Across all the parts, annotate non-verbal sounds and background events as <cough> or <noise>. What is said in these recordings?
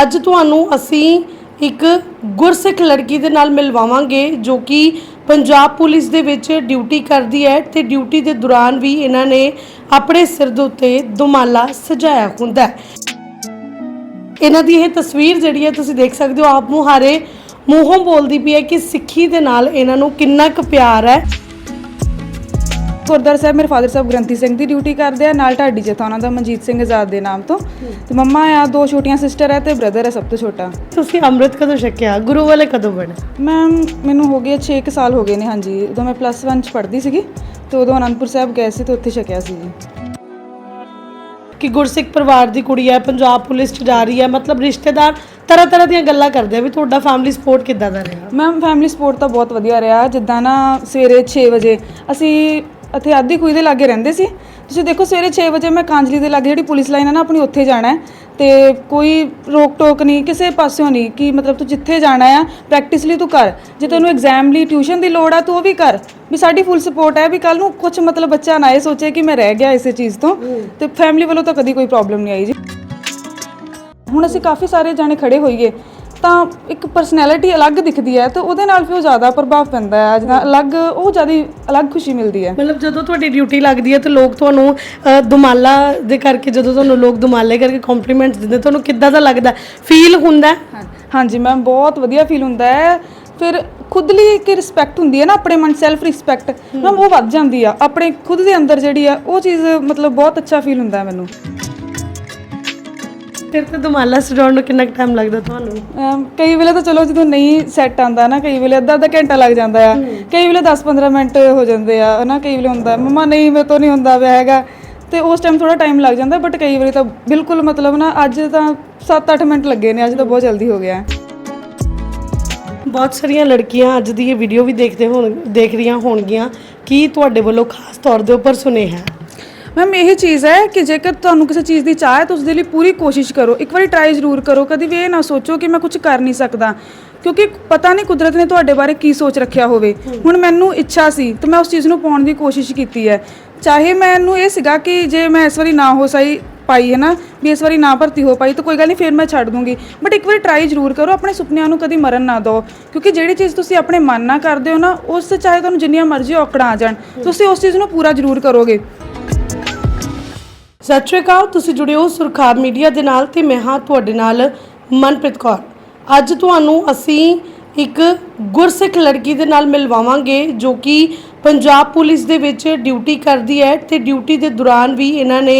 ਅੱਜ ਤੁਹਾਨੂੰ ਅਸੀਂ ਇੱਕ ਗੁਰਸਿੱਖ ਲੜਕੀ ਦੇ ਨਾਲ ਮਿਲਵਾਵਾਂਗੇ ਜੋ ਕਿ ਪੰਜਾਬ ਪੁਲਿਸ ਦੇ ਵਿੱਚ ਡਿਊਟੀ ਕਰਦੀ ਹੈ ਤੇ ਡਿਊਟੀ ਦੇ ਦੌਰਾਨ ਵੀ ਇਹਨਾਂ ਨੇ ਆਪਣੇ ਸਿਰ ਦੇ ਉੱਤੇ ਦੁਮਾਲਾ ਸਜਾਇਆ ਹੁੰਦਾ ਹੈ। ਇਹਨਾਂ ਦੀ ਇਹ ਤਸਵੀਰ ਜਿਹੜੀ ਹੈ ਤੁਸੀਂ ਦੇਖ ਸਕਦੇ ਹੋ, ਆਪ ਮੁਹਾਰੇ ਮੂੰਹੋਂ ਬੋਲਦੀ ਪਈ ਹੈ ਕਿ ਸਿੱਖੀ ਦੇ ਨਾਲ ਇਹਨਾਂ ਨੂੰ ਕਿੰਨਾ ਕੁ ਪਿਆਰ ਹੈ। ਗੁਰਦੁਆਰਾ ਸਾਹਿਬ ਮੇਰੇ ਫਾਦਰ ਸਾਹਿਬ ਗ੍ਰੰਥੀ ਸਿੰਘ ਦੀ ਡਿਊਟੀ ਕਰਦੇ ਆ ਨਾਲ ਢਾਡੀ ਜਥਾ ਉਹਨਾਂ ਦਾ ਮਨਜੀਤ ਸਿੰਘ ਆਜ਼ਾਦ ਦੇ ਨਾਮ ਤੋਂ। ਤੇ ਮੰਮਾ ਆ ਦੋ ਛੋਟੀਆਂ ਸਿਸਟਰ ਹੈ ਤੇ ਬ੍ਰਦਰ ਹੈ ਸਭ ਤੋਂ ਛੋਟਾ। ਤੁਸੀਂ ਅੰਮ੍ਰਿਤ ਕਦੋਂ ਛਕਿਆ? ਗੁਰੂ ਵਾਲੇ ਕਦੋਂ ਬਣੇ? ਮੈਮ ਮੈਨੂੰ ਹੋ ਗਏ 6 ਸਾਲ ਹੋ ਗਏ ਨੇ ਹਾਂਜੀ। ਉਦੋਂ ਮੈਂ ਪਲੱਸ 1 ਚ ਪੜ੍ਹਦੀ ਸੀਗੀ ਤੇ ਉਦੋਂ ਅਨੰਦਪੁਰ ਸਾਹਿਬ ਗਏ ਸੀ ਤੇ ਉੱਥੇ ਛਕਿਆ ਸੀ ਜੀ। ਕਿ ਗੁਰਸਿੱਖ ਪਰਿਵਾਰ ਦੀ ਕੁੜੀ ਹੈ ਪੰਜਾਬ ਪੁਲਿਸ ਚ ਜਾ ਰਹੀ ਹੈ ਮਤਲਬ ਰਿਸ਼ਤੇਦਾਰ ਤਰ੍ਹਾਂ ਤਰ੍ਹਾਂ ਦੀਆਂ ਗੱਲਾਂ ਕਰਦੇ ਆ ਵੀ ਤੁਹਾਡਾ ਫੈਮਿਲੀ ਸਪੋਰਟ ਕਿੱਦਾਂ ਦਾ ਰਿਹਾ? ਮੈਮ ਫੈਮਿਲੀ ਸਪੋਰਟ ਤਾਂ ਬਹੁਤ ਵਧੀਆ ਰਿਹਾ। ਜਿੱਦਾਂ ਨਾ ਸਵੇਰੇ 6 ਵਜੇ ਅਸੀਂ ਇੱਥੇ ਆਦੀ ਖੂਹੀ ਦੇ ਲਾਗੇ ਰਹਿੰਦੇ ਸੀ। ਤੁਸੀਂ ਦੇਖੋ ਸਵੇਰੇ 6 ਵਜੇ ਮੈਂ ਕਾਂਜਲੀ ਦੇ ਲਾਗੇ ਜਿਹੜੀ ਪੁਲਿਸ ਲਾਈਨ ਹੈ ਨਾ ਆਪਣੀ ਉੱਥੇ ਜਾਣਾ ਹੈ। ਤੇ ਕੋਈ ਰੋਕ ਟੋਕ ਨਹੀਂ ਕਿਸੇ ਪਾਸਿਓਂ ਨਹੀਂ ਕਿ ਮਤਲਬ ਤੂੰ ਜਿੱਥੇ ਜਾਣਾ ਆ ਪ੍ਰੈਕਟਿਸ ਲਈ ਤੂੰ ਕਰ। ਜੇ ਤੈਨੂੰ ਐਗਜ਼ਾਮ ਲਈ ਟਿਊਸ਼ਨ ਦੀ ਲੋੜ ਆ ਤੂੰ ਉਹ ਵੀ ਕਰ। ਵੀ ਸਾਡੀ ਫੁੱਲ ਸਪੋਰਟ ਹੈ ਵੀ ਕੱਲ ਨੂੰ ਕੁਝ ਮਤਲਬ ਬੱਚਾ ਨਾ ਇਹ ਸੋਚੇ ਕਿ ਮੈਂ ਰਹਿ ਗਿਆ ਇਸੇ ਚੀਜ਼ ਤੋਂ। ਤੇ ਫੈਮਿਲੀ ਵੱਲੋਂ ਤਾਂ ਕਦੀ ਕੋਈ ਪ੍ਰੋਬਲਮ ਨਹੀਂ ਆਈ ਜੀ। ਹੁਣ ਅਸੀਂ ਕਾਫੀ ਸਾਰੇ ਜਾਣੇ ਖੜੇ ਹੋਈਏ। ਤਾਂ ਇੱਕ ਪਰਸਨੈਲਿਟੀ ਅਲੱਗ ਦਿਖਦੀ ਹੈ ਤੇ ਉਹਦੇ ਨਾਲ ਫਿਰ ਉਹ ਜ਼ਿਆਦਾ ਪ੍ਰਭਾਵ ਪੈਂਦਾ ਹੈ। ਜਿਹਦਾ ਅਲੱਗ ਉਹ ਜ਼ਿਆਦਾ ਅਲੱਗ ਖੁਸ਼ੀ ਮਿਲਦੀ ਹੈ। ਮਤਲਬ ਜਦੋਂ ਤੁਹਾਡੀ ਡਿਊਟੀ ਲੱਗਦੀ ਹੈ ਤੇ ਲੋਕ ਤੁਹਾਨੂੰ ਅ, ਦੁਮਾਲਾ ਦੇ ਕਰਕੇ ਜਦੋਂ ਤੁਹਾਨੂੰ ਲੋਕ ਦੁਮਾਲੇ ਕਰਕੇ ਕੰਪਲੀਮੈਂਟਸ ਦਿੰਦੇ ਤੁਹਾਨੂੰ ਕਿੱਦਾਂ ਦਾ ਲੱਗਦਾ? ਫੀਲ ਹੁੰਦਾ ਹੈ? ਹਾਂਜੀ ਮੈਮ ਬਹੁਤ ਵਧੀਆ ਫੀਲ ਹੁੰਦਾ ਹੈ। ਫਿਰ ਖੁਦ ਲਈ ਇੱਕ ਰਿਸਪੈਕਟ ਹੁੰਦੀ ਹੈ ਨਾ ਆਪਣੇ ਮਨ ਸੈਲਫ ਰਿਸਪੈਕਟ ਮੈਮ ਉਹ ਵੱਧ ਜਾਂਦੀ ਆ। ਆਪਣੇ ਖੁਦ ਦੇ ਅੰਦਰ ਜਿਹੜੀ ਆ ਉਹ ਚੀਜ਼ ਮਤਲਬ ਬਹੁਤ ਅੱਛਾ ਫੀਲ ਹੁੰਦਾ ਹੈ ਮੈਨੂੰ। ਫਿਰ ਤੇ ਦੁਮਾਲਾ ਸਜਾਉਣ ਨੂੰ ਕਿੰਨਾ ਟਾਈਮ ਲੱਗਦਾ ਤੁਹਾਨੂੰ? ਅਮ ਕਈ ਵੇਲੇ ਤਾਂ ਚਲੋ ਜਦੋਂ ਨਹੀਂ ਸੈੱਟ ਆਂਦਾ ਨਾ ਕਈ ਵੇਲੇ ਅੱਧਾ ਅੱਧਾ ਘੰਟਾ ਲੱਗ ਜਾਂਦਾ ਆ। ਕਈ ਵੇਲੇ 10-15 ਮਿੰਟ ਹੋ ਜਾਂਦੇ ਆ ਹਨਾ? ਕਈ ਵੇਲੇ ਹੁੰਦਾ ਮਮਾ ਨਹੀਂ ਮੇਰੇ ਤੋਂ ਨਹੀਂ ਹੁੰਦਾ ਪਿਆ ਹੈਗਾ। ਤੇ ਉਸ ਟਾਈਮ ਥੋੜਾ ਟਾਈਮ ਲੱਗ ਜਾਂਦਾ ਬਟ ਕਈ ਵਾਰੀ ਤਾਂ ਬਿਲਕੁਲ ਮਤਲਬ ਨਾ ਅੱਜ ਤਾਂ 7-8 ਮਿੰਟ ਲੱਗੇ ਨੇ ਅੱਜ ਤਾਂ ਬਹੁਤ ਜਲਦੀ ਹੋ ਗਿਆ। ਬਹੁਤ ਸਾਰੀਆਂ ਲੜਕੀਆਂ ਅੱਜ ਦੀ ਇਹ ਵੀਡੀਓ ਵੀ ਦੇਖਦੇ ਹੋਣ ਦੇਖ ਰਹੀਆਂ ਹੋਣਗੀਆਂ ਕੀ ਤੁਹਾਡੇ ਵੱਲੋਂ ਖਾਸ ਤੌਰ ਦੇ ਉੱਪਰ ਸੁਨੇਹਾ ਹੈ। ਮੈਮ ਇਹ ਚੀਜ਼ ਹੈ ਕਿ ਜੇਕਰ ਤੁਹਾਨੂੰ ਕਿਸੇ ਚੀਜ਼ ਦੀ ਚਾਹ ਹੈ ਤਾਂ ਉਸ ਦੇ ਲਈ ਪੂਰੀ ਕੋਸ਼ਿਸ਼ ਕਰੋ। ਇੱਕ ਵਾਰੀ ਟਰਾਈ ਜ਼ਰੂਰ ਕਰੋ। ਕਦੀ ਵੀ ਇਹ ਨਾ ਸੋਚੋ ਕਿ ਮੈਂ ਕੁਝ ਕਰ ਨਹੀਂ ਸਕਦਾ। ਕਿਉਂਕਿ ਪਤਾ ਨਹੀਂ ਕੁਦਰਤ ਨੇ ਤੁਹਾਡੇ ਬਾਰੇ ਕੀ ਸੋਚ ਰੱਖਿਆ ਹੋਵੇ। ਹੁਣ ਮੈਨੂੰ ਇੱਛਾ ਸੀ ਤੇ ਮੈਂ ਉਸ ਚੀਜ਼ ਨੂੰ ਪਾਉਣ ਦੀ ਕੋਸ਼ਿਸ਼ ਕੀਤੀ ਹੈ। ਚਾਹੇ ਮੈਨੂੰ ਇਹ ਸੀਗਾ ਕਿ ਜੇ ਮੈਂ ਇਸ ਵਾਰੀ ਨਾ ਹੋ ਸਹੀ ਪਾਈ, ਹੈ ਨਾ? ਵੀ ਇਸ ਵਾਰੀ ਨਾ ਭਰਤੀ ਹੋ ਪਾਈ ਤਾਂ ਕੋਈ ਗੱਲ ਨਹੀਂ, ਫਿਰ ਮੈਂ ਛੱਡ ਦੂੰਗੀ। ਬਟ ਇੱਕ ਵਾਰੀ ਟਰਾਈ ਜ਼ਰੂਰ ਕਰੋ, ਆਪਣੇ ਸੁਪਨਿਆਂ ਨੂੰ ਕਦੀ ਮਰਨ ਨਾ ਦਿਓ। ਕਿਉਂਕਿ ਜਿਹੜੀ ਚੀਜ਼ ਤੁਸੀਂ ਆਪਣੇ ਮਨ ਨਾਲ ਕਰਦੇ ਹੋ ਨਾ, ਉਸ 'ਚ ਚਾਹੇ ਤੁਹਾਨੂੰ ਜਿੰਨੀਆਂ ਮਰਜ਼ੀ ਔਕੜਾਂ ਆ ਜਾਣ, ਤੁਸੀਂ ਉਸ ਚੀਜ਼ ਨੂੰ ਪੂਰਾ ਜ਼ਰੂਰ ਕਰੋਗੇ। ਸਤਿ ਸ਼੍ਰੀ ਅਕਾਲ, ਤੁਸੀਂ ਜੁੜੇ ਹੋ ਸੁਰਖਾਬ ਮੀਡੀਆ ਦੇ ਨਾਲ ਤੇ ਮੈਂ ਹਾਂ ਤੁਹਾਡੇ ਨਾਲ ਮਨਪ੍ਰੀਤ ਕੌਰ। ਅੱਜ ਤੁਹਾਨੂੰ ਅਸੀਂ ਇੱਕ ਗੁਰਸਿੱਖ ਲੜਕੀ ਦੇ ਨਾਲ ਮਿਲਵਾਵਾਂਗੇ ਜੋ ਕਿ ਪੰਜਾਬ ਪੁਲਿਸ ਦੇ ਵਿੱਚ ਡਿਊਟੀ ਕਰਦੀ ਹੈ ਤੇ ਡਿਊਟੀ ਦੇ ਦੌਰਾਨ ਵੀ ਇਹਨਾਂ ਨੇ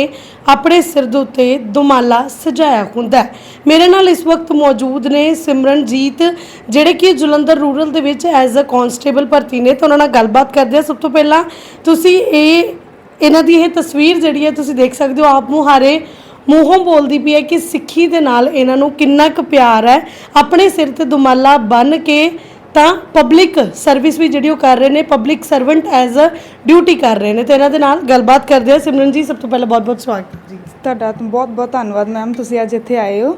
ਆਪਣੇ ਸਿਰ ਦੇ ਉੱਤੇ ਦੁਮਾਲਾ ਸਜਾਇਆ ਹੁੰਦਾ ਹੈ। ਮੇਰੇ ਨਾਲ ਇਸ ਵਕਤ ਮੌਜੂਦ ਨੇ ਸਿਮਰਨਜੀਤ, ਜਿਹੜੇ ਕਿ ਜਲੰਧਰ ਰੂਰਲ ਦੇ ਵਿੱਚ ਐਜ਼ ਅ ਕਾਂਸਟੇਬਲ ਭਰਤੀ ਨੇ ਤਾਂ ਉਹਨਾਂ ਨਾਲ ਗੱਲਬਾਤ ਕਰਦੇ ਹਾਂ। ਸਭ ਤੋਂ ਪਹਿਲਾਂ ਤੁਸੀਂ ਇਹ ਇਹਨਾਂ ਦੀ ਇਹ ਤਸਵੀਰ ਜਿਹੜੀ ਹੈ ਤੁਸੀਂ ਦੇਖ ਸਕਦੇ ਹੋ, ਆਪ ਮੁਹਾਰੇ ਮੂੰਹੋਂ ਬੋਲਦੀ ਪਈ ਹੈ ਕਿ ਸਿੱਖੀ ਦੇ ਨਾਲ ਇਹਨਾਂ ਨੂੰ ਕਿੰਨਾ ਕੁ ਪਿਆਰ ਹੈ। ਆਪਣੇ ਸਿਰ ਤੇ ਦੁਮਾਲਾ ਬੰਨ ਕੇ ਤਾਂ ਪਬਲਿਕ ਸਰਵਿਸ ਵੀ ਜਿਹੜੀ ਉਹ ਕਰ ਰਹੇ ਨੇ public servant as a duty ਕਰ ਰਹੇ ਨੇ। ਤੇ ਇਹਨਾਂ ਦੇ ਨਾਲ ਗੱਲਬਾਤ ਕਰਦੇ ਹਾਂ ਸਿਮਰਨ ਜੀ ਸਭ ਤੋਂ ਪਹਿਲਾਂ ਬਹੁਤ-ਬਹੁਤ ਸਵਾਗਤ ਜੀ। ਤੁਹਾਡਾ ਬਹੁਤ ਬਹੁਤ ਧੰਨਵਾਦ ਮੈਮ ਤੁਸੀਂ ਅੱਜ ਇੱਥੇ ਆਏ ਹੋ।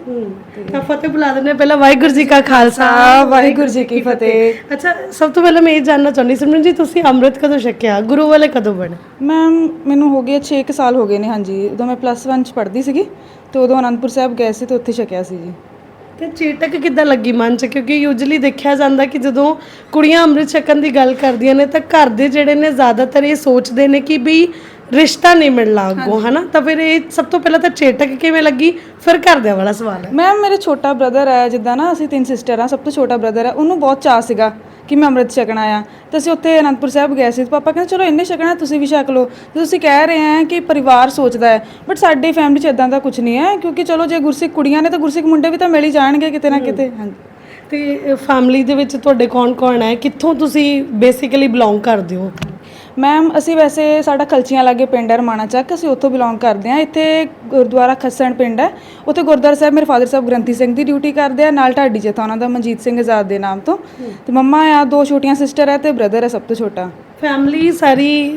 ਤਾਂ ਫਤਿਹ ਬੁਲਾ ਦਿੰਦੇ ਪਹਿਲਾਂ ਵਾਹਿਗੁਰੂ ਜੀ ਕਾ ਖਾਲਸਾ ਵਾਹਿਗੁਰੂ ਜੀ ਕੀ ਫਤਿਹ। ਅੱਛਾ ਸਭ ਤੋਂ ਪਹਿਲਾਂ ਮੈਂ ਇਹ ਜਾਣਨਾ ਚਾਹੁੰਦੀ ਸਿਮਰਨ ਜੀ ਤੁਸੀਂ ਅੰਮ੍ਰਿਤ ਕਦੋਂ ਛਕਿਆ? ਗੁਰੂ ਵਾਲੇ ਕਦੋਂ ਬਣੇ? ਮੈਮ ਮੈਨੂੰ ਹੋ ਗਏ 6 ਸਾਲ ਹੋ ਗਏ ਨੇ ਹਾਂਜੀ। ਉਦੋਂ ਮੈਂ ਪਲੱਸ 1 ਚ ਪੜ੍ਹਦੀ ਸੀਗੀ ਤੇ ਉਦੋਂ ਅਨੰਦਪੁਰ ਸਾਹਿਬ ਗਏ ਸੀ ਤੇ ਉੱਥੇ ਛਕਿਆ ਸੀ ਜੀ। ਤੇ ਚੇਟਕ ਕਿੱਦਾਂ ਲੱਗੀ ਮਨ ਚ? ਕਿਉਂਕਿ ਯੂਜੂਲੀ ਦੇਖਿਆ ਜਾਂਦਾ ਕਿ ਜਦੋਂ ਕੁੜੀਆਂ ਅੰਮ੍ਰਿਤ ਛਕਣ ਦੀ ਗੱਲ ਕਰਦੀਆਂ ਨੇ ਤਾਂ ਘਰ ਦੇ ਜਿਹੜੇ ਨੇ ਜ਼ਿਆਦਾਤਰ ਇਹ ਸੋਚਦੇ ਨੇ ਕਿ ਵੀ ਰਿਸ਼ਤਾ ਨਹੀਂ ਮਿਲਣਾ ਅੱਗੋਂ ਹਨਾ? ਤਾਂ ਫਿਰ ਇਹ ਸਭ ਤੋਂ ਪਹਿਲਾਂ ਤਾਂ ਚੇਟਕ ਕਿਵੇਂ ਲੱਗੀ? ਫਿਰ ਘਰਦਿਆਂ ਵਾਲਾ ਸਵਾਲ ਹੈ। ਮੈਮ ਮੇਰੇ ਛੋਟਾ ਬ੍ਰਦਰ ਹੈ ਜਿੱਦਾਂ ਨਾ ਅਸੀਂ ਤਿੰਨ ਸਿਸਟਰ ਆ ਸਭ ਤੋਂ ਛੋਟਾ ਬ੍ਰਦਰ ਹੈ ਉਹਨੂੰ ਬਹੁਤ ਚਾਅ ਸੀਗਾ। ਕਿ ਮੈਂ ਅੰਮ੍ਰਿਤ ਛਕਣਾ ਆ। ਤੇ ਅਸੀਂ ਉੱਥੇ ਅਨੰਦਪੁਰ ਸਾਹਿਬ ਗਏ ਸੀ। ਤੇ ਪਾਪਾ ਕਹਿੰਦੇ ਚਲੋ ਇੰਨੇ ਛਕਣਾ ਤੁਸੀਂ ਵੀ ਛਕ ਲਓ। ਤੇ ਤੁਸੀਂ ਕਹਿ ਰਹੇ ਆ ਕਿ ਪਰਿਵਾਰ ਸੋਚਦਾ ਹੈ। ਬਟ ਸਾਡੀ ਫੈਮਿਲੀ 'ਚ ਇਦਾਂ ਦਾ ਕੁਝ ਨਹੀਂ ਹੈ ਕਿਉਂਕਿ ਚਲੋ ਜੇ ਗੁਰਸਿੱਖ ਕੁੜੀਆਂ ਨੇ ਤਾਂ ਗੁਰਸਿੱਖ ਮੁੰਡੇ ਵੀ ਤਾਂ ਮਿਲ ਹੀ ਜਾਣਗੇ ਕਿਤੇ ਨਾ ਕਿਤੇ। ਹਾਂਜੀ। ਤੇ ਫੈਮਿਲੀ ਦੇ ਵਿੱਚ ਤੁਹਾਡੇ ਕੌਣ-ਕੌਣ ਹੈ? ਕਿੱਥੋਂ ਤੁਸੀਂ ਬੇਸਿਕਲੀ ਬਿਲੋਂਗ ਕਰਦੇ ਹੋ? ਮੈਮ ਅਸੀਂ ਵੈਸੇ ਸਾਡਾ ਕਲਚੀਆਂ ਲਾਗੇ ਪਿੰਡ ਹੈ ਰਮਾਣਾ ਚੱਕ ਅਸੀਂ ਉੱਥੋਂ ਬਿਲੋਂਗ ਕਰਦੇ ਹਾਂ। ਇੱਥੇ ਗੁਰਦੁਆਰਾ ਖੱਸਣ ਪਿੰਡ ਹੈ। ਉੱਥੇ ਗੁਰਦੁਆਰਾ ਸਾਹਿਬ ਮੇਰੇ ਫਾਦਰ ਸਾਹਿਬ ਗ੍ਰੰਥੀ ਸਿੰਘ ਦੀ ਡਿਊਟੀ ਕਰਦੇ ਆ ਨਾਲ ਢਾਡੀ ਜਥਾ ਉਹਨਾਂ ਦਾ ਮਨਜੀਤ ਸਿੰਘ ਆਜ਼ਾਦ ਦੇ ਨਾਮ ਤੋਂ। ਤੇ ਮੰਮਾ ਆ ਦੋ ਛੋਟੀਆਂ ਸਿਸਟਰ ਹੈ ਤੇ ਬ੍ਰਦਰ ਹੈ ਸਭ ਤੋਂ ਛੋਟਾ। ਫੈਮਿਲੀ ਸਾਰੀ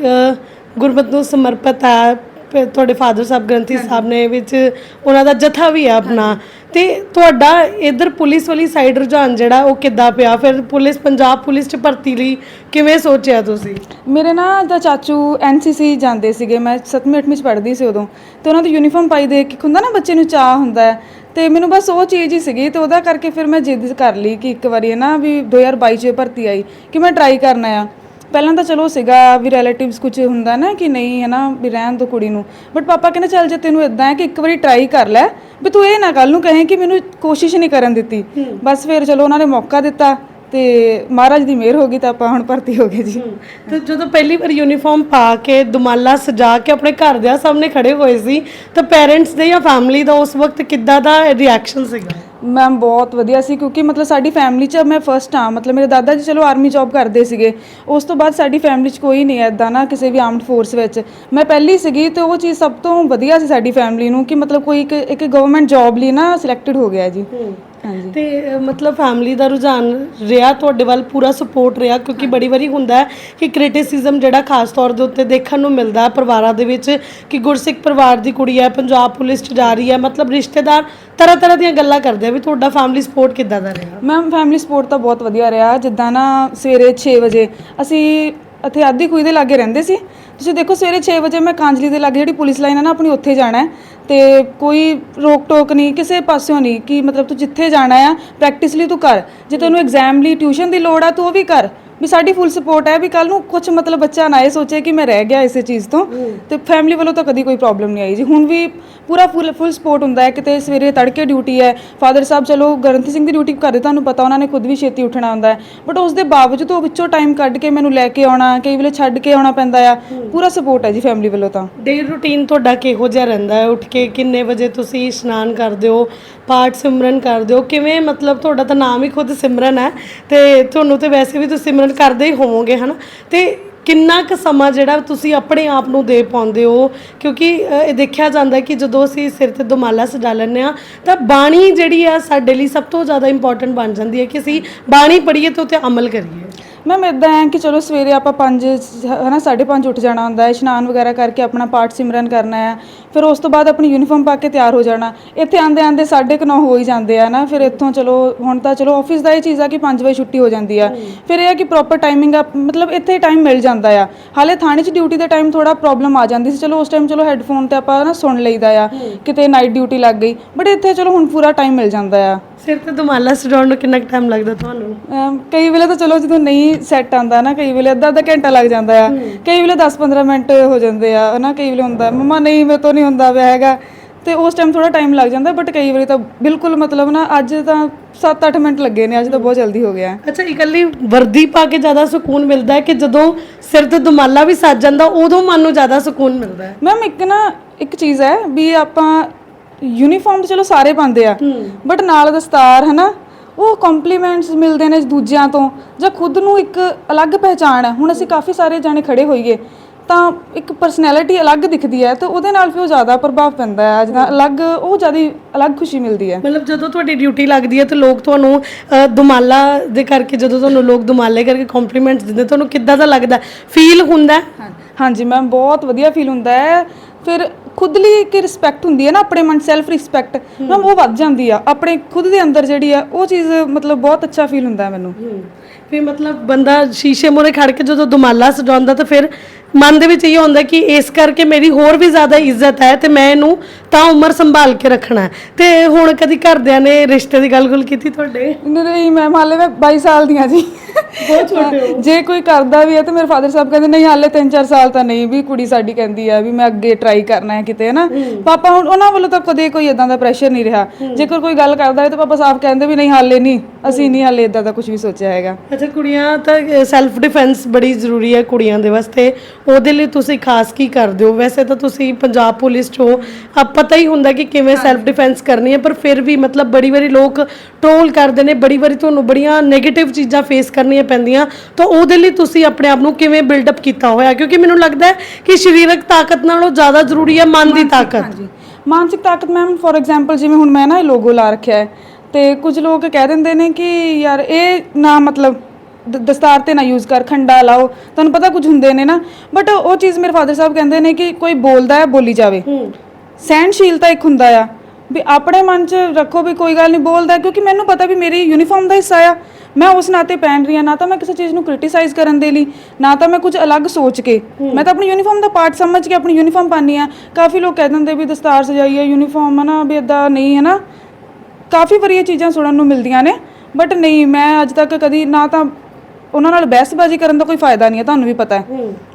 ਗੁਰਮਤ ਨੂੰ ਸਮਰਪਿਤ ਹੈ ਤੁਹਾਡੇ ਫਾਦਰ ਸਾਹਿਬ ਗ੍ਰੰਥੀ ਸਾਹਿਬ ਨੇ ਵਿੱਚ ਉਹਨਾਂ ਦਾ ਜਥਾ ਵੀ ਹੈ ਆਪਣਾ। ਤੇ ਤੁਹਾਡਾ ਇਧਰ ਪੁਲਿਸ ਵਾਲੀ ਸਾਈਡ ਰੁਝਾਨ ਜਿਹੜਾ, ਉਹ ਕਿੱਦਾਂ ਪਿਆ? ਫਿਰ ਪੁਲਿਸ, ਪੰਜਾਬ ਪੁਲਿਸ ਚ ਭਰਤੀ ਲਈ ਕਿਵੇਂ ਸੋਚਿਆ ਤੁਸੀਂ? ਮੇਰੇ ਨਾ ਦਾ ਚਾਚੂ ਐਨਸੀਸੀ ਜਾਂਦੇ ਸੀਗੇ, ਮੈਂ 7ਵੀਂ 8ਵੀਂ ਚ ਪੜ੍ਹਦੀ ਸੀ ਉਦੋਂ। ਤੇ ਉਹਨਾਂ ਦੀ ਯੂਨੀਫਾਰਮ ਪਾਈ ਦੇਖ ਕੇ ਹੁੰਦਾ ਨਾ ਬੱਚੇ ਨੂੰ ਚਾਹ ਹੁੰਦਾ ਹੈ। ਤੇ ਮੈਨੂੰ ਬਸ ਉਹ ਚੀਜ਼ ਹੀ ਸੀਗੀ, ਤੇ ਉਹਦਾ ਕਰਕੇ ਫਿਰ ਮੈਂ ਜਿੱਦ ਕਰ ਲਈ ਕਿ ਇੱਕ ਵਾਰੀ ਹੈ ਨਾ ਵੀ 2022 ਚ ਭਰਤੀ ਆਈ, ਕਿ ਮੈਂ ਟਰਾਈ ਕਰਨਾ ਆ ਪਹਿਲਾਂ ਤਾਂ ਚਲੋ ਸੀਗਾ ਵੀ ਰਿਲੇਟਿਵਸ ਕੁਝ ਹੁੰਦਾ ਨਾ ਕਿ ਨਹੀਂ ਹੈ ਨਾ ਵੀ ਰਹਿਣ ਦੋ ਕੁੜੀ ਨੂੰ। ਬਟ ਪਾਪਾ ਕਹਿੰਦੇ ਚੱਲ ਜੇ ਤੈਨੂੰ ਇਦਾਂ ਹੈ ਕਿ ਇੱਕ ਵਾਰੀ ਟਰਾਈ ਕਰ ਲੈ ਵੀ ਤੂੰ ਇਹ ਨਾ ਕੱਲ ਨੂੰ ਕਹੇ ਕਿ ਮੈਨੂੰ ਕੋਸ਼ਿਸ਼ ਨਹੀਂ ਕਰਨ ਦਿੱਤੀ। ਬਸ ਫਿਰ ਚਲੋ ਉਹਨਾਂ ਨੇ ਮੌਕਾ ਦਿੱਤਾ। ਤੇ ਮਹਾਰਾਜ ਦੀ ਮਿਹਰ ਹੋ ਗਈ ਤਾਂ ਆਪਾਂ ਹੁਣ ਭਰਤੀ ਹੋ ਗਏ ਜੀ। ਤੇ ਜਦੋਂ ਪਹਿਲੀ ਵਾਰ ਯੂਨੀਫਾਰਮ ਪਾ ਕੇ ਦੁਮਾਲਾ ਸਜਾ ਕੇ ਆਪਣੇ ਘਰਦਿਆਂ ਸਾਹਮਣੇ ਖੜੇ ਹੋਏ ਸੀ ਤਾਂ ਪੇਰੈਂਟਸ ਦੇ ਜਾਂ ਫੈਮਿਲੀ ਦਾ ਉਸ ਵਕਤ ਕਿੱਦਾਂ ਦਾ ਰਿਐਕਸ਼ਨ ਸੀਗਾ? ਮੈਮ ਬਹੁਤ ਵਧੀਆ ਸੀ ਕਿਉਂਕਿ ਮਤਲਬ ਸਾਡੀ ਫੈਮਿਲੀ 'ਚ ਮੈਂ ਫਰਸਟ ਆ ਮਤਲਬ ਮੇਰੇ ਦਾਦਾ ਜੀ ਚਲੋ ਆਰਮੀ ਜੌਬ ਕਰਦੇ ਸੀਗੇ। ਉਸ ਤੋਂ ਬਾਅਦ ਸਾਡੀ ਫੈਮਿਲੀ 'ਚ ਕੋਈ ਨਹੀਂ ਐਦਾਂ ਨਾ ਕਿਸੇ ਵੀ ਆਰਮਡ ਫੋਰਸ ਵਿੱਚ। ਮੈਂ ਪਹਿਲੀ ਸੀਗੀ ਤੇ ਉਹ ਚੀਜ਼ ਸਭ ਤੋਂ ਵਧੀਆ ਸੀ ਸਾਡੀ ਫੈਮਿਲੀ ਨੂੰ ਕਿ ਮਤਲਬ ਕੋਈ ਇੱਕ ਇੱਕ ਗਵਰਨਮੈਂਟ ਜੌਬ ਲਈ ਨਾ ਸਿਲੈਕਟਡ ਹੋ ਗਿਆ ਜੀ। ਹਾਂਜੀ। ਤੇ ਅ, ਮਤਲਬ ਫੈਮਿਲੀ ਦਾ ਰੁਝਾਨ ਰਿਹਾ ਤੁਹਾਡੇ ਵੱਲ ਪੂਰਾ ਸਪੋਰਟ ਰਿਹਾ ਕਿਉਂਕਿ ਬੜੀ ਵਾਰੀ ਹੁੰਦਾ ਹੈ ਕਿ ਕ੍ਰਿਟਿਸਿਜ਼ਮ ਜਿਹੜਾ ਖਾਸ ਤੌਰ ਦੇ ਉੱਤੇ ਦੇਖਣ ਨੂੰ ਮਿਲਦਾ ਹੈ ਪਰਿਵਾਰਾਂ ਦੇ ਵਿੱਚ ਕਿ ਗੁਰਸਿੱਖ ਪਰਿਵਾਰ ਦੀ ਕੁੜੀ ਹੈ ਪੰਜਾਬ ਪੁਲਿਸ 'ਚ ਜਾ ਰਹੀ ਹੈ ਮਤਲਬ ਰਿਸ਼ਤੇਦਾਰ ਤਰ੍ਹਾਂ ਤਰ੍ਹਾਂ ਦੀਆਂ ਗੱਲਾਂ ਕਰਦੇ ਆ ਵੀ ਤੁਹਾਡਾ ਫੈਮਿਲੀ ਸਪੋਰਟ ਕਿੱਦਾਂ ਦਾ ਰਿਹਾ? ਮੈਮ ਫੈਮਿਲੀ ਸਪੋਰਟ ਤਾਂ ਬਹੁਤ ਵਧੀਆ ਰਿਹਾ ਜਿੱਦਾਂ ਨਾ ਸਵੇਰੇ 6 ਵਜੇ ਅਸੀਂ ਇੱਥੇ ਆਦੀ ਖੂਹੀ ਦੇ ਲਾਗੇ ਰਹਿੰਦੇ ਸੀ ਤੁਸੀਂ ਦੇਖੋ ਸਵੇਰੇ 6 ਵਜੇ ਮੈਂ ਕਾਂਜਲੀ ਦੇ ਲਾਗੇ ਜਿਹੜੀ ਪੁਲਿਸ ਲਾਈਨ ਹੈ ਨਾ, ਆਪਣੀ ਉੱਥੇ ਜਾਣਾ ਹੈ। ਤੇ ਕੋਈ ਰੋਕ ਟੋਕ ਨਹੀਂ, ਕਿਸੇ ਪਾਸਿਓਂ ਨਹੀਂ ਕਿ ਮਤਲਬ ਤੂੰ ਜਿੱਥੇ ਜਾਣਾ ਆ ਪ੍ਰੈਕਟਿਸ ਲਈ ਤੂੰ ਕਰ। ਜੇ ਤੈਨੂੰ ਐਗਜ਼ਾਮ ਲਈ ਟਿਊਸ਼ਨ ਦੀ ਲੋੜ ਆ, ਤੂੰ ਉਹ ਵੀ ਕਰ। ਵੀ ਸਾਡੀ ਫੁੱਲ ਸਪੋਰਟ ਹੈ ਵੀ ਕੱਲ ਨੂੰ ਕੁਝ ਮਤਲਬ ਬੱਚਾ ਨਾ ਇਹ ਸੋਚੇ ਕਿ ਮੈਂ ਰਹਿ ਗਿਆ ਇਸੇ ਚੀਜ਼ ਤੋਂ। ਤੇ ਫੈਮਿਲੀ ਵੱਲੋਂ ਤਾਂ ਕਦੀ ਕੋਈ ਪ੍ਰੋਬਲਮ ਨਹੀਂ ਆਈ ਜੀ। ਹੁਣ ਵੀ ਪੂਰਾ ਫੁੱਲ ਫੁੱਲ ਸਪੋਰਟ ਹੁੰਦਾ ਹੈ। ਕਿਤੇ ਸਵੇਰੇ ਤੜਕੇ ਡਿਊਟੀ ਹੈ। ਫਾਦਰ ਸਾਹਿਬ ਚਲੋ ਗਰੰਤੀ ਸਿੰਘ ਦੀ ਡਿਊਟੀ ਕਰਦੇ ਤੁਹਾਨੂੰ ਪਤਾ ਉਹਨਾਂ ਨੇ ਖੁਦ ਵੀ ਛੇਤੀ ਉੱਠਣਾ ਹੁੰਦਾ ਹੈ। ਬਟ ਉਸ ਦੇ ਬਾਵਜੂਦ ਉਹ ਵਿੱਚੋਂ ਟਾਈਮ ਕੱਢ ਕੇ ਮੈਨੂੰ ਲੈ ਕੇ ਆਉਣਾ ਕਈ ਵੇਲੇ ਛੱਡ ਕੇ ਆਉਣਾ ਪੈਂਦਾ ਆ। ਪੂਰਾ ਸਪੋਰਟ ਹੈ ਜੀ ਫੈਮਿਲੀ ਵੱਲੋਂ ਤਾਂ। ਡੇ ਰੂਟੀਨ ਤੁਹਾਡਾ ਕਿਹੋ ਜਿਹਾ ਰਹਿੰਦਾ ਹੈ? ਉੱਠ ਕੇ ਕਿੰਨੇ ਵਜੇ ਤੁਸੀਂ ਇਸ਼ਨਾਨ ਕਰਦੇ ਹੋ? ਪਾਠ ਸਿਮਰਨ ਕਰਦੇ ਹੋ? ਕਿਵੇਂ ਮਤਲਬ ਤੁਹਾਡਾ ਤਾਂ ਨਾਮ ਹੀ ਖੁਦ ਸਿਮਰਨ ਹੈ। ਤੇ ਤੁਹਾਨੂੰ ਤੇ ਵੈਸੇ ਵੀ ਤੁਸੀਂ ਸਿਮਰਨ ਕਰਦੇ ਹੀ ਹੋਵੋਗੇ, ਹਨਾ? ਤੇ ਕਿੰਨਾ ਕੁ ਸਮਾਂ ਜਿਹੜਾ ਤੁਸੀਂ ਆਪਣੇ ਆਪ ਨੂੰ ਦੇ ਪਾਉਂਦੇ ਹੋ? ਕਿਉਂਕਿ ਇਹ ਦੇਖਿਆ ਜਾਂਦਾ ਕਿ ਜਦੋਂ ਅਸੀਂ ਸਿਰ ਤੇ ਦੁਮਾਲਾ ਸਜਾ ਲੈਂਦੇ ਆ ਤਾਂ ਬਾਣੀ ਜਿਹੜੀ ਆ ਸਾਡੇ ਲਈ ਸਭ ਤੋਂ ਜ਼ਿਆਦਾ ਇੰਪੋਰਟੈਂਟ ਬਣ ਜਾਂਦੀ ਹੈ ਕਿ ਅਸੀਂ ਬਾਣੀ ਪੜ੍ਹੀਏ ਤੇ ਉੱਤੇ ਅਮਲ ਕਰੀਏ। ਮੈਮ ਇਦਾਂ ਹੈ ਕਿ ਚਲੋ ਸਵੇਰੇ ਆਪਾਂ 5 ਹਨਾ 5:30 ਉੱਠ ਜਾਣਾ ਹੁੰਦਾ ਹੈ ਇਸ਼ਨਾਨ ਵਗੈਰਾ ਕਰਕੇ ਆਪਣਾ ਪਾਠ ਸਿਮਰਨ ਕਰਨਾ ਹੈ ਫਿਰ ਉਸ ਤੋਂ ਬਾਅਦ ਆਪਣੀ ਯੂਨੀਫਾਰਮ ਪਾ ਕੇ ਤਿਆਰ ਹੋ ਜਾਣਾ। ਇੱਥੇ ਆਂਦੇ ਆਂਦੇ 9:30 ਹੋ ਹੀ ਜਾਂਦੇ ਆ ਨਾ ਫਿਰ ਇੱਥੋਂ ਚਲੋ ਹੁਣ ਤਾਂ ਚਲੋ ਆਫਿਸ ਦਾ ਇਹ ਚੀਜ਼ ਆ ਕਿ 5 ਵਜੇ ਛੁੱਟੀ ਹੋ ਜਾਂਦੀ ਆ। ਫਿਰ ਇਹ ਆ ਕਿ ਪ੍ਰੋਪਰ ਟਾਈਮਿੰਗ ਆ ਮਤਲਬ ਇੱਥੇ ਟਾਈਮ ਮਿਲ ਜਾਂਦਾ ਆ। ਹਾਲੇ ਥਾਣੇ 'ਚ ਡਿਊਟੀ ਦੇ ਟਾਈਮ ਥੋੜਾ ਪ੍ਰੋਬਲਮ ਆ ਜਾਂਦੀ ਸੀ ਚਲੋ ਉਸ ਟਾਈਮ ਚਲੋ ਹੈੱਡਫੋਨ ਤੇ ਆਪਾਂ ਨਾ ਸੁਣ ਲਈਦਾ ਆ। ਕਿਤੇ ਨਾਈਟ ਡਿਊਟੀ ਲੱਗ ਗਈ ਬਟ ਇੱਥੇ ਚਲੋ ਹੁਣ ਪੂਰਾ ਟਾਈਮ ਮਿਲ ਜਾਂਦਾ ਆ। ਸਿਰ ਤੇ ਦੁਮਾਲਾ ਸਜਾਉਣ ਨੂੰ ਕਿੰਨਾ ਟਾਈਮ ਲੱਗਦਾ ਤੁਹਾਨੂੰ? ਅਮ ਕਈ ਵੇਲੇ ਤਾਂ ਚਲੋ ਜਦੋਂ ਨਹੀਂ ਸੈੱਟ ਆਂਦਾ ਨਾ ਕਈ ਵੇਲੇ ਅੱਧਾ ਅੱਧਾ ਘੰਟਾ ਲੱਗ ਜਾਂਦਾ ਆ। ਕਈ ਵੇਲੇ 10-15 ਮਿੰਟ ਹੋ ਜਾਂਦੇ ਆ ਹਨਾ ਕਈ ਵੇਲੇ ਹੁੰਦਾ ਮਮਾ ਨਹੀਂ ਮੇਰੇ ਤੋਂ ਨਹੀਂ ਹੁੰਦਾ ਪਿਆ ਹੈਗਾ। ਤੇ ਉਸ ਟਾਈਮ ਥੋੜਾ ਟਾਈਮ ਲੱਗ ਜਾਂਦਾ ਬਟ ਕਈ ਵਾਰੀ ਤਾਂ ਬਿਲਕੁਲ ਮਤਲਬ ਨਾ ਅੱਜ ਤਾਂ 7-8 ਮਿੰਟ ਲੱਗੇ ਨੇ ਅੱਜ ਤਾਂ ਬਹੁਤ ਜਲਦੀ ਹੋ ਗਿਆ। ਅੱਛਾ ਇਕੱਲੀ ਵਰਦੀ ਪਾ ਕੇ ਜ਼ਿਆਦਾ ਸਕੂਨ ਮਿਲਦਾ ਹੈ ਕਿ ਜਦੋਂ ਸਿਰ ਤੇ ਦੁਮਾਲਾ ਵੀ ਸੱਜ ਜਾਂਦਾ ਉਦੋਂ ਮਨ ਨੂੰ ਜ਼ਿਆਦਾ ਸਕੂਨ ਮਿਲਦਾ ਹੈ? ਮੈਮ ਇੱਕ ਨਾ ਇੱਕ ਚੀਜ਼ ਹੈ ਵੀ ਆਪਾਂ ਯੂਨੀਫਾਰਮ ਤਾਂ ਚਲੋ ਸਾਰੇ ਪਾਉਂਦੇ ਆ। ਬਟ ਨਾਲ ਦਸਤਾਰ ਹਨਾ ਉਹ ਕੰਪਲੀਮੈਂਟਸ ਮਿਲਦੇ ਨੇ ਦੂਜਿਆਂ ਤੋਂ ਜਾਂ ਖੁਦ ਨੂੰ ਇੱਕ ਅਲੱਗ ਪਹਿਚਾਣ ਹੈ ਹੁਣ ਅਸੀਂ ਕਾਫੀ ਸਾਰੇ ਜਾਣੇ ਖੜੇ ਹੋਈਏ ਤਾਂ ਇੱਕ ਪਰਸਨੈਲਿਟੀ ਅਲੱਗ ਦਿਖਦੀ ਹੈ ਤੇ ਉਹਦੇ ਨਾਲ ਫਿਰ ਉਹ ਜ਼ਿਆਦਾ ਪ੍ਰਭਾਵ ਪੈਂਦਾ ਹੈ। ਜਿਹਦਾ ਅਲੱਗ ਉਹ ਜ਼ਿਆਦਾ ਅਲੱਗ ਖੁਸ਼ੀ ਮਿਲਦੀ ਹੈ ਮਤਲਬ ਜਦੋਂ ਤੁਹਾਡੀ ਡਿਊਟੀ ਲੱਗਦੀ ਹੈ ਤੇ ਲੋਕ ਤੁਹਾਨੂੰ ਦੁਮਾਲਾ ਦੇ ਕਰਕੇ ਜਦੋਂ ਤੁਹਾਨੂੰ ਲੋਕ ਦੁਮਾਲੇ ਕਰਕੇ ਕੰਪਲੀਮੈਂਟਸ ਦਿੰਦੇ ਤੁਹਾਨੂੰ ਕਿੱਦਾਂ ਦਾ ਲੱਗਦਾ? ਫੀਲ ਹੁੰਦਾ? ਹਾਂਜੀ ਮੈਮ ਬਹੁਤ ਵਧੀਆ ਫੀਲ ਹੁੰਦਾ ਹੈ ਫਿਰ ਖੁਦ ਲਈ ਇੱਕ ਰਿਸਪੈਕਟ ਹੁੰਦੀ ਹੈ ਨਾ, ਆਪਣੇ ਮਨ ਸੈਲਫ ਰਿਸਪੈਕਟ ਮੈਮ ਉਹ ਵੱਧ ਜਾਂਦੀ ਆ। ਆਪਣੇ ਖੁਦ ਦੇ ਅੰਦਰ ਜਿਹੜੀ ਆ, ਉਹ ਚੀਜ਼ ਮਤਲਬ ਬਹੁਤ ਅੱਛਾ ਫੀਲ ਹੁੰਦਾ ਹੈ ਮੈਨੂੰ। ਵੀ ਮਤਲਬ ਬੰਦਾ ਸ਼ੀਸ਼ੇ ਮੂਹਰੇ ਖੜ ਕੇ ਜਦੋਂ ਦੁਮਾਲਾ ਸਜਾਉਂਦਾ ਤਾਂ ਫਿਰ ਮਨ ਦੇ ਵਿੱਚ ਇਹ ਹੁੰਦਾ ਕਿ ਇਸ ਕਰਕੇ ਮੇਰੀ ਹੋਰ ਵੀ ਜ਼ਿਆਦਾ ਇੱਜ਼ਤ ਹੈ ਤੇ ਮੈਂ ਇਹਨੂੰ ਤਾਂ ਉਮਰ ਸੰਭਾਲ ਕੇ ਰੱਖਣਾ ਹੈ। ਤੇ ਹੁਣ ਕਦੀ ਘਰਦਿਆਂ ਨੇ ਰਿਸ਼ਤੇ ਦੀ ਗੱਲ-ਗੁਲ ਕੀਤੀ ਤੁਹਾਡੇ? ਨਹੀਂ ਮੈਮ ਹਾਲੇ ਮੈਂ 22 ਸਾਲ ਦੀ ਆ ਜੀ। ਬਹੁਤ ਛੋਟੇ ਹੋ। ਜੇ ਕੋਈ ਕਰਦਾ ਵੀ ਹੈ ਤੇ ਮੇਰੇ ਫਾਦਰ ਸਾਹਿਬ ਕਹਿੰਦੇ ਨਹੀਂ ਹਾਲੇ 3-4 ਸਾਲ ਤਾਂ ਨਹੀਂ ਵੀ ਕੁੜੀ ਸਾਡੀ ਕਹਿੰਦੀ ਆ ਵੀ ਮੈਂ ਅੱਗੇ ਟਰਾਈ ਕਰਨਾ ਹੈ ਕਿਤੇ ਹਨਾ? ਪਾਪਾ ਹੁਣ ਉਹਨਾਂ ਵੱਲੋਂ ਤਾਂ ਕਦੇ ਕੋਈ ਇਦਾਂ ਦਾ ਪ੍ਰੈਸ਼ਰ ਨਹੀਂ ਰਿਹਾ। ਜੇਕਰ ਕੋਈ ਗੱਲ ਕਰਦਾ ਹੈ ਤਾਂ ਪਾਪਾ ਸਾਫ਼ ਕਹਿੰਦੇ ਵੀ ਨਹੀਂ ਹਾਲੇ ਨਹੀਂ ਅਸੀਂ ਨਹੀਂ ਹਾਲੇ ਇਦਾਂ ਦਾ ਕੁਝ ਵੀ ਸੋਚਿਆ ਹੈਗਾ। ਅੱਛਾ ਕੁੜੀਆਂ ਤਾਂ ਸੈਲਫ ਡਿਫੈਂਸ ਬੜੀ ਜ਼ਰੂਰੀ ਹੈ ਕੁੜੀਆਂ ਦੇ ਵਾਸਤੇ। ਉਹਦੇ ਲਈ ਤੁਸੀਂ ਖਾਸ ਕੀ ਕਰਦੇ ਹੋ? ਵੈਸੇ ਤਾਂ ਤੁਸੀਂ ਪੰਜਾਬ ਪੁਲਿਸ ਚੋਂ ਆ ਪਤਾ ਹੀ ਹੁੰਦਾ ਕਿ ਕਿਵੇਂ ਸੈਲਫ ਡਿਫੈਂਸ ਕਰਨੀ ਹੈ ਪਰ ਫਿਰ ਵੀ ਮਤਲਬ ਬੜੀ ਵਾਰੀ ਲੋਕ ਟ੍ਰੋਲ ਕਰਦੇ ਨੇ ਬੜੀ ਵਾਰੀ ਤੁਹਾਨੂੰ ਬੜੀਆਂ 네ਗੇਟਿਵ ਚੀਜ਼ਾਂ ਫੇਸ ਕਰਨੀਆਂ ਪੈਂਦੀਆਂ। ਤਾਂ ਉਹਦੇ ਲਈ ਤੁਸੀਂ ਆਪਣੇ ਆਪ ਨੂੰ ਕਿਵੇਂ ਬਿਲਡ ਅਪ ਕੀਤਾ ਹੋਇਆ? ਕਿਉਂਕਿ ਮੈਨੂੰ ਲੱਗਦਾ ਹੈ ਕਿ ਸਰੀਰਕ ਤਾਕਤ ਨਾਲੋਂ ਜ਼ਿਆਦਾ ਜ਼ਰੂਰੀ ਹੈ ਮਨ ਦੀ ਤਾਕਤ। ਹਾਂਜੀ। ਮਾਨਸਿਕ ਤਾਕਤ ਮੈਮ ਫੋਰ ਐਗਜ਼ਾਮਪਲ ਜਿਵੇਂ ਹੁਣ ਮੈਂ ਨਾ ਇਹ ਲੋਗੋ ਲਾ ਰੱਖਿਆ ਹੈ ਤੇ ਕੁਝ ਲੋਕ ਕਹਿ ਦਿੰਦੇ ਨੇ ਕਿ ਯਾਰ ਇਹ ਨਾ ਮਤਲਬ ਦ- ਦਸਤਾਰ ਤੇ ਨਾ ਯੂਜ਼ ਕਰ ਖੰਡਾ ਲਾਓ ਤੁਹਾਨੂੰ ਪਤਾ ਕੁਝ ਹੁੰਦੇ ਨੇ ਨਾ। ਬਟ ਉਹ ਚੀਜ਼ ਮੇਰੇ ਫਾਦਰ ਸਾਹਿਬ ਕਹਿੰਦੇ ਨੇ ਕਿ ਕੋਈ ਬੋਲਦਾ ਹੈ ਬੋਲੀ ਜਾਵੇ। ਹੂੰ। ਸਹਿਣਸ਼ੀਲਤਾ ਇੱਕ ਹੁੰਦਾ ਆ। ਵੀ ਆਪਣੇ ਮਨ 'ਚ ਰੱਖੋ ਵੀ ਕੋਈ ਗੱਲ ਨਹੀਂ ਬੋਲਦਾ ਕਿਉਂਕਿ ਮੈਨੂੰ ਪਤਾ ਵੀ ਮੇਰੀ ਯੂਨੀਫਾਰਮ ਦਾ ਹਿੱਸਾ ਆ। ਮੈਂ ਉਸ ਨਾਤੇ ਪਹਿਨ ਰਹੀ ਹਾਂ ਨਾ ਤਾਂ ਮੈਂ ਕਿਸੇ ਚੀਜ਼ ਨੂੰ ਕ੍ਰਿਟਿਸਾਈਜ਼ ਕਰਨ ਦੇ ਲਈ ਨਾ ਤਾਂ ਮੈਂ ਕੁਝ ਅਲੱਗ ਸੋਚ ਕੇ। ਮੈਂ ਤਾਂ ਆਪਣੀ ਯੂਨੀਫਾਰਮ ਦਾ ਪਾਰਟ ਸਮਝ ਕੇ ਆਪਣੀ ਯੂਨੀਫਾਰਮ ਪਾਨੀ ਆ। ਕਾਫੀ ਲੋਕ ਕਹਿ ਦਿੰਦੇ ਵੀ ਦਸਤਾਰ ਸਜਾਈ ਹੈ ਯੂਨੀਫਾਰਮ ਨਾ ਵੀ ਇਦਾਂ ਨਹੀਂ ਹੈ ਨਾ ਕਾਫੀ ਵਾਰੀ ਇਹ ਚੀਜ਼ਾਂ ਸੁਣਨ ਨੂੰ ਮਿਲਦੀਆਂ ਨੇ। ਬਟ ਨਹੀਂ ਮੈਂ ਅੱਜ ਤੱਕ ਕਦੀ ਨਾ ਤਾਂ ਉਹਨਾਂ ਨਾਲ ਬਹਿਸਬਾਜ਼ੀ ਕਰਨ ਦਾ ਕੋਈ ਫਾਇਦਾ ਨਹੀਂ ਹੈ ਤੁਹਾਨੂੰ ਵੀ ਪਤਾ ਹੈ।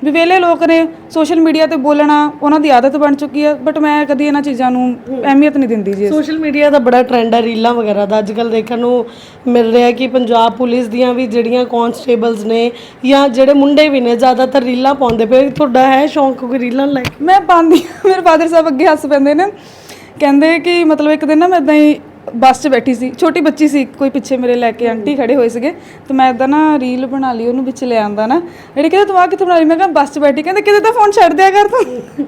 ਵੀ ਵਿਹਲੇ ਲੋਕ ਨੇ ਸੋਸ਼ਲ ਮੀਡੀਆ ਤੇ ਬੋਲਣਾ ਉਹਨਾਂ ਦੀ ਆਦਤ ਬਣ ਚੁੱਕੀ ਹੈ ਬਟ ਮੈਂ ਕਦੀ ਇਹਨਾਂ ਚੀਜ਼ਾਂ ਨੂੰ ਅਹਿਮੀਅਤ ਨਹੀਂ ਦਿੰਦੀ ਜੀ। ਸੋਸ਼ਲ ਮੀਡੀਆ ਦਾ ਬੜਾ ਟ੍ਰੈਂਡ ਹੈ ਰੀਲਾਂ ਵਗੈਰਾ ਦਾ। ਅੱਜਕੱਲ ਦੇਖਣ ਨੂੰ ਮਿਲ ਰਿਹਾ ਕਿ ਪੰਜਾਬ ਪੁਲਿਸ ਦੀਆਂ ਵੀ ਜਿਹੜੀਆਂ ਕਨਸਟੇਬਲਸ ਨੇ ਜਾਂ ਜਿਹੜੇ ਮੁੰਡੇ ਵੀ ਨੇ ਜ਼ਿਆਦਾਤਰ ਰੀਲਾਂ ਪਾਉਂਦੇ ਪਏ। ਤੁਹਾਡਾ ਹੈ ਸ਼ੌਂਕ ਕੋਈ ਰੀਲਾਂ ਲੈ ਕੇ? ਮੈਂ ਪਾਉਂਦੀ। ਮੇਰੇ ਫਾਦਰ ਸਾਹਿਬ ਅੱਗੇ ਹੱਸ ਪੈਂਦੇ ਨੇ। ਕਹਿੰਦੇ ਕਿ ਮਤਲਬ ਇੱਕ ਦਿਨ ਨਾ ਮੈਂ ਇਦਾਂ ਹੀ ਬੱਸ 'ਚ ਬੈਠੀ ਸੀ। ਛੋਟੀ ਬੱਚੀ ਸੀ, ਕੋਈ ਪਿੱਛੇ ਮੇਰੇ ਲੈ ਕੇ ਆਂਟੀ ਖੜੇ ਹੋਏ ਸੀਗੇ। ਤੇ ਮੈਂ ਇਦਾਂ ਨਾ ਰੀਲ ਬਣਾ ਲਈ, ਉਹਨੂੰ ਵਿੱਚ ਲੈ ਆਂਦਾ ਨਾ। ਜਿਹੜੇ ਕਹਿੰਦਾ ਤੂੰ ਆ ਕਿੱਥੇ ਬਣਾ ਲਈ? ਮੈਂ ਕਿਹਾ ਬੱਸ 'ਚ ਬੈਠੀ। ਕਹਿੰਦੇ, ਕਿਤੇ ਤਾਂ ਫੋਨ ਛੱਡ ਦਿਆ ਕਰ ਤੂੰ।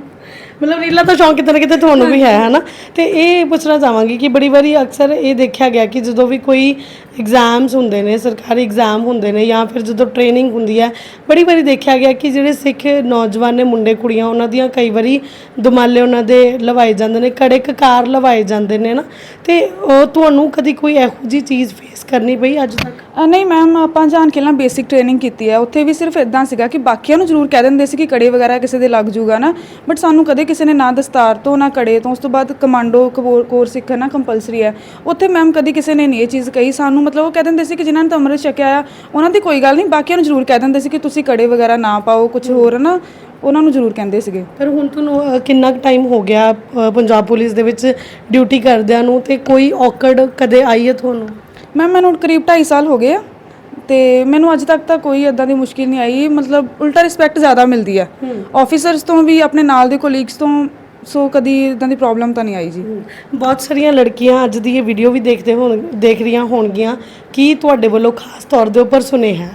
ਮਤਲਬ ਰੀਲਾਂ ਦਾ ਸ਼ੌਂਕ ਕਿਤੇ ਨਾ ਕਿਤੇ ਤੁਹਾਨੂੰ ਵੀ ਹੈ ਹਨਾ? ਤੇ ਇਹ ਪੁੱਛਣਾ ਚਾਹਾਂਗੀ ਕਿ ਬੜੀ ਵਾਰੀ ਅਕਸਰ ਇਹ ਦੇਖਿਆ ਗਿਆ ਕਿ ਜਦੋਂ ਵੀ ਕੋਈ ਐਗਜ਼ਾਮਸ ਹੁੰਦੇ ਨੇ ਸਰਕਾਰੀ ਐਗਜ਼ਾਮ ਹੁੰਦੇ ਨੇ ਜਾਂ ਫਿਰ ਜਦੋਂ ਟ੍ਰੇਨਿੰਗ ਹੁੰਦੀ ਹੈ ਬੜੀ ਵਾਰੀ ਦੇਖਿਆ ਗਿਆ ਕਿ ਜਿਹੜੇ ਸਿੱਖ ਨੌਜਵਾਨ ਨੇ ਮੁੰਡੇ ਕੁੜੀਆਂ ਉਹਨਾਂ ਦੀਆਂ ਕਈ ਵਾਰੀ ਦੁਮਾਲੇ ਉਹਨਾਂ ਦੇ ਲਵਾਏ ਜਾਂਦੇ ਨੇ ਕੜੇ ਕਕਾਰ ਲਵਾਏ ਜਾਂਦੇ ਨੇ ਨਾ ਤੇ ਉਹ ਤੁਹਾਨੂੰ ਕਦੀ ਕੋਈ ਇਹੋ ਜੀ ਚੀਜ਼ ਫੇਸ ਕਰਨੀ ਪਈ ਅੱਜ ਤੱਕ? ਅ, ਨਹੀਂ ਮੈਮ ਆਪਾਂ ਜਾਣ ਕੇ ਨਾ ਬੇਸਿਕ ਟ੍ਰੇਨਿੰਗ ਕੀਤੀ ਹੈ। ਉੱਥੇ ਵੀ ਸਿਰਫ ਇਦਾਂ ਸੀਗਾ ਕਿ ਬਾਕੀਆਂ ਨੂੰ ਜ਼ਰੂਰ ਕਹਿ ਦਿੰਦੇ ਸੀ ਕਿ ਕੜੇ ਵਗੈਰਾ ਕਿਸੇ ਦੇ ਲੱਗ ਜੂਗਾ ਨਾ ਬਟ ਸਾਨੂੰ ਕਦੇ ਕਿਸੇ ਨੇ ਨਾ ਦਸਤਾਰ ਤੋਂ ਨਾ ਕੜੇ ਤੋਂ ਉਸ ਤੋਂ ਬਾਅਦ ਕਮਾਂਡੋ ਕੋਰਸ ਸਿੱਖਣਾ ਕੰਪਲਸਰੀ ਹੈ। ਉੱਥੇ ਮੈਮ ਕਦੀ ਕਿਸੇ ਨੇ ਨਹੀਂ ਇਹ ਚੀਜ਼ ਕਹੀ। ਸਾਨੂੰ ਮਤਲਬ ਉਹ ਕਹਿ ਦਿੰਦੇ ਸੀ ਕਿ ਜਿਨ੍ਹਾਂ ਨੇ ਤਾਂ ਅੰਮ੍ਰਿਤ ਛਕਿਆ ਆ ਉਹਨਾਂ ਦੀ ਕੋਈ ਗੱਲ ਨਹੀਂ ਬਾਕੀਆਂ ਨੂੰ ਜ਼ਰੂਰ ਕਹਿ ਦਿੰਦੇ ਸੀ ਕਿ ਤੁਸੀਂ ਕੜੇ ਵਗੈਰਾ ਨਾ ਪਾਓ ਕੁਝ ਹੋਰ ਨਾ ਉਹਨਾਂ ਨੂੰ ਜ਼ਰੂਰ ਕਹਿੰਦੇ ਸੀਗੇ। ਪਰ ਹੁਣ ਤੁਹਾਨੂੰ ਅਹ, ਕਿੰਨਾ ਟਾਈਮ ਹੋ ਗਿਆ ਪੰਜਾਬ ਪੁਲਿਸ ਦੇ ਵਿੱਚ ਡਿਊਟੀ ਕਰਦਿਆਂ ਨੂੰ ਤੇ ਕੋਈ ਔਕੜ ਕਦੇ ਆਈ ਹੈ ਤੁਹਾਨੂੰ? ਮੈਮ ਮੈਨੂੰ ਕਰੀਬ 2.5 ਸਾਲ ਹੋ ਗਏ ਆ। ਤੇ ਮੈਨੂੰ ਅੱਜ ਤੱਕ ਤਾਂ ਕੋਈ ਇਦਾਂ ਦੀ ਮੁਸ਼ਕਿਲ ਨਹੀਂ ਆਈ। ਮਤਲਬ ਉਲਟਾ ਰਿਸਪੈਕਟ ਜ਼ਿਆਦਾ ਮਿਲਦੀ ਹੈ। ਆਫੀਸਰਸ ਤੋਂ ਵੀ ਆਪਣੇ ਨਾਲ ਦੇ ਕੋਲੀਗਸ ਤੋਂ ਸੋ ਕਦੀ ਇਦਾਂ ਦੀ ਪ੍ਰੋਬਲਮ ਤਾਂ ਨਹੀਂ ਆਈ ਜੀ। ਬਹੁਤ ਸਾਰੀਆਂ ਲੜਕੀਆਂ ਅੱਜ ਦੀ ਇਹ ਵੀਡੀਓ ਵੀ ਦੇਖਦੇ ਹੋਣ ਦੇਖ ਰਹੀਆਂ ਹੋਣਗੀਆਂ। ਕੀ ਤੁਹਾਡੇ ਵੱਲੋਂ ਖਾਸ ਤੌਰ ਦੇ ਉੱਪਰ ਸੁਨੇਹਾ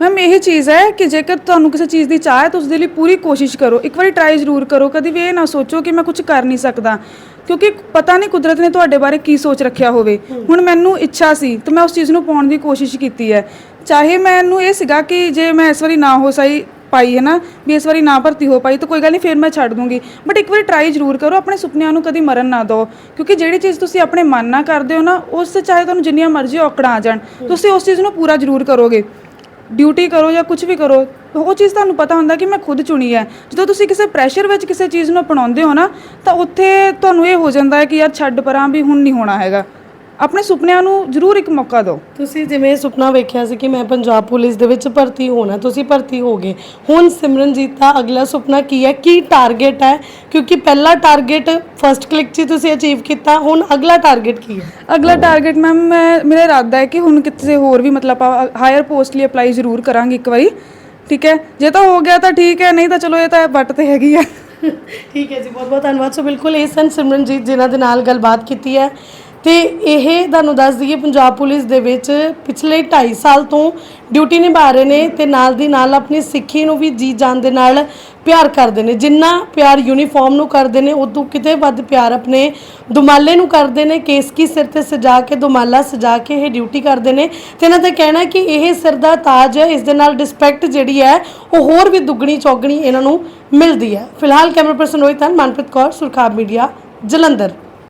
ਮੈਮ ਇਹ ਚੀਜ਼ ਹੈ ਕਿ ਜੇਕਰ ਤੁਹਾਨੂੰ ਕਿਸੇ ਚੀਜ਼ ਦੀ ਚਾਹ ਹੈ ਤਾਂ ਉਸ ਦੇ ਲਈ ਪੂਰੀ ਕੋਸ਼ਿਸ਼ ਕਰੋ। ਇੱਕ ਵਾਰੀ ਟਰਾਈ ਜ਼ਰੂਰ ਕਰੋ। ਕਦੀ ਵੀ ਇਹ ਨਾ ਸੋਚੋ ਕਿ ਮੈਂ ਕੁਝ ਕਰ ਨਹੀਂ ਸਕਦਾ। ਕਿਉਂਕਿ ਪਤਾ ਨਹੀਂ ਕੁਦਰਤ ਨੇ ਤੁਹਾਡੇ ਬਾਰੇ ਕੀ ਸੋਚ ਰੱਖਿਆ ਹੋਵੇ। ਹੁਣ ਮੈਨੂੰ ਇੱਛਾ ਸੀ ਤੇ ਮੈਂ ਉਸ ਚੀਜ਼ ਨੂੰ ਪਾਉਣ ਦੀ ਕੋਸ਼ਿਸ਼ ਕੀਤੀ ਹੈ। ਚਾਹੇ ਮੈਨੂੰ ਇਹ ਸੀਗਾ ਕਿ ਜੇ ਮੈਂ ਇਸ ਵਾਰੀ ਨਾ ਹੋ ਸਹੀ ਪਾਈ, ਹੈ ਨਾ, ਵੀ ਇਸ ਵਾਰੀ ਨਾ ਭਰਤੀ ਹੋ ਪਾਈ, ਤਾਂ ਕੋਈ ਗੱਲ ਨਹੀਂ, ਫਿਰ ਮੈਂ ਛੱਡ ਦੂੰਗੀ। ਬਟ ਇੱਕ ਵਾਰੀ ਟਰਾਈ ਜ਼ਰੂਰ ਕਰੋ, ਆਪਣੇ ਸੁਪਨਿਆਂ ਨੂੰ ਕਦੀ ਮਰਨ ਨਾ ਦਿਓ। ਕਿਉਂਕਿ ਜਿਹੜੀ ਚੀਜ਼ ਤੁਸੀਂ ਆਪਣੇ ਮਨ ਨਾਲ ਕਰਦੇ ਹੋ ਨਾ, ਉਸ ਤੇ ਚਾਹੇ ਤੁਹਾਨੂੰ ਜਿੰਨੀਆਂ ਮਰਜ਼ੀ ਔਕੜਾਂ ਆ ਜਾਣ, ਤੁਸੀਂ ਉਸ ਚੀਜ਼ ਨੂੰ ਪੂਰਾ ਜ਼ਰੂਰ ਕਰੋਗੇ। ਡਿਊਟੀ ਕਰੋ ਜਾਂ ਕੁਝ ਵੀ ਕਰੋ ਉਹ ਚੀਜ਼ ਤੁਹਾਨੂੰ ਪਤਾ ਹੁੰਦਾ ਕਿ ਮੈਂ ਖੁਦ ਚੁਣੀ ਹੈ। ਜਦੋਂ ਤੁਸੀਂ ਕਿਸੇ ਪ੍ਰੈਸ਼ਰ ਵਿੱਚ ਕਿਸੇ ਚੀਜ਼ ਨੂੰ ਅਪਣਾਉਂਦੇ ਹੋ ਨਾ ਤਾਂ ਉੱਥੇ ਤੁਹਾਨੂੰ ਇਹ ਹੋ ਜਾਂਦਾ ਹੈ ਕਿ ਯਾਰ ਛੱਡ ਪਰਾਂ ਵੀ ਹੁਣ ਨਹੀਂ ਹੋਣਾ ਹੈਗਾ। ਆਪਣੇ ਸੁਪਨਿਆਂ ਨੂੰ ਜ਼ਰੂਰ ਇੱਕ ਮੌਕਾ ਦਿਓ। ਤੁਸੀਂ ਜਿਵੇਂ ਸੁਪਨਾ ਵੇਖਿਆ ਸੀ ਕਿ ਮੈਂ ਪੰਜਾਬ ਪੁਲਿਸ ਦੇ ਵਿੱਚ ਭਰਤੀ ਹੋਣਾ ਤੁਸੀਂ ਭਰਤੀ ਹੋ ਗਏ। ਹੁਣ ਸਿਮਰਨਜੀਤ ਦਾ ਅਗਲਾ ਸੁਪਨਾ ਕੀ ਹੈ? ਕੀ ਟਾਰਗੇਟ ਹੈ? ਕਿਉਂਕਿ ਪਹਿਲਾ ਟਾਰਗੇਟ ਫਰਸਟ ਕਲਿੱਕ 'ਚ ਤੁਸੀਂ ਅਚੀਵ ਕੀਤਾ ਹੁਣ ਅਗਲਾ ਟਾਰਗੇਟ ਕੀ ਹੈ? ਅਗਲਾ ਟਾਰਗੇਟ ਮੈਮ ਮੇਰਾ ਇਰਾਦਾ ਹੈ ਕਿ ਹੁਣ ਕਿਤੇ ਹੋਰ ਵੀ ਮਤਲਬ ਹਾਇਰ ਪੋਸਟ ਲਈ ਅਪਲਾਈ ਜ਼ਰੂਰ ਕਰਾਂਗੇ ਇੱਕ ਵਾਰੀ। ਠੀਕ ਹੈ? ਜੇ ਤਾਂ ਹੋ ਗਿਆ ਤਾਂ ਠੀਕ ਹੈ, ਨਹੀਂ ਤਾਂ ਚਲੋ ਇਹ ਤਾਂ ਵੱਟ ਤੇ ਹੈਗੀ ਆ <laughs> ਠੀਕ ਹੈ ਜੀ ਬਹੁਤ ਬਹੁਤ ਧੰਨਵਾਦ। ਸੋ ਬਿਲਕੁਲ ਇਹ ਸਨ ਸਿਮਰਨਜੀਤ ਜਿਨ੍ਹਾਂ ਦੇ ਨਾਲ ਗੱਲਬਾਤ ਕੀਤੀ ਹੈ। ਤੇ ਇਹ ਤੁਹਾਨੂੰ ਦੱਸ ਦਈਏ ਪੰਜਾਬ ਪੁਲਿਸ ਦੇ ਵਿੱਚ ਪਿਛਲੇ 2.5 ਸਾਲ ਤੋਂ ਡਿਊਟੀ ਨਿਭਾ ਰਹੇ ਨੇ ਤੇ ਨਾਲ ਦੀ ਨਾਲ ਆਪਣੀ ਸਿੱਖੀ ਨੂੰ ਵੀ ਜੀ ਜਾਨ ਦੇ ਨਾਲ ਪਿਆਰ ਕਰਦੇ ਨੇ। ਜਿੰਨਾ ਪਿਆਰ ਯੂਨੀਫਾਰਮ ਨੂੰ ਕਰਦੇ ਨੇ, ਉਦੋਂ ਕਿਤੇ ਵੱਧ ਪਿਆਰ ਆਪਣੇ ਦੁਮਾਲੇ ਨੂੰ ਕਰਦੇ ਨੇ ਕੇਸਕੀ ਸਿਰ ਤੇ ਸਜਾ ਕੇ, ਦੁਮਾਲਾ ਸਜਾ ਕੇ ਇਹ ਡਿਊਟੀ ਕਰਦੇ ਨੇ। ਤੇ ਇਹਨਾਂ ਦਾ ਕਹਿਣਾ ਕਿ ਇਹ ਸਿਰ ਦਾ ਤਾਜ ਹੈ, ਇਸ ਦੇ ਨਾਲ ਰਿਸਪੈਕਟ ਜਿਹੜੀ ਹੈ, ਉਹ ਹੋਰ ਵੀ ਦੁੱਗਣੀ ਚੌਗਣੀ ਇਹਨਾਂ ਨੂੰ ਮਿਲਦੀ ਹੈ। ਫਿਲਹਾਲ ਕੈਮਰਾ ਪਰਸਨ ਰੋਹਿਤ ਹਨ, ਮਨਪ੍ਰੀਤ ਕੌਰ, ਸੁਰਖਾਬ ਮੀਡੀਆ, ਜਲੰਧਰ।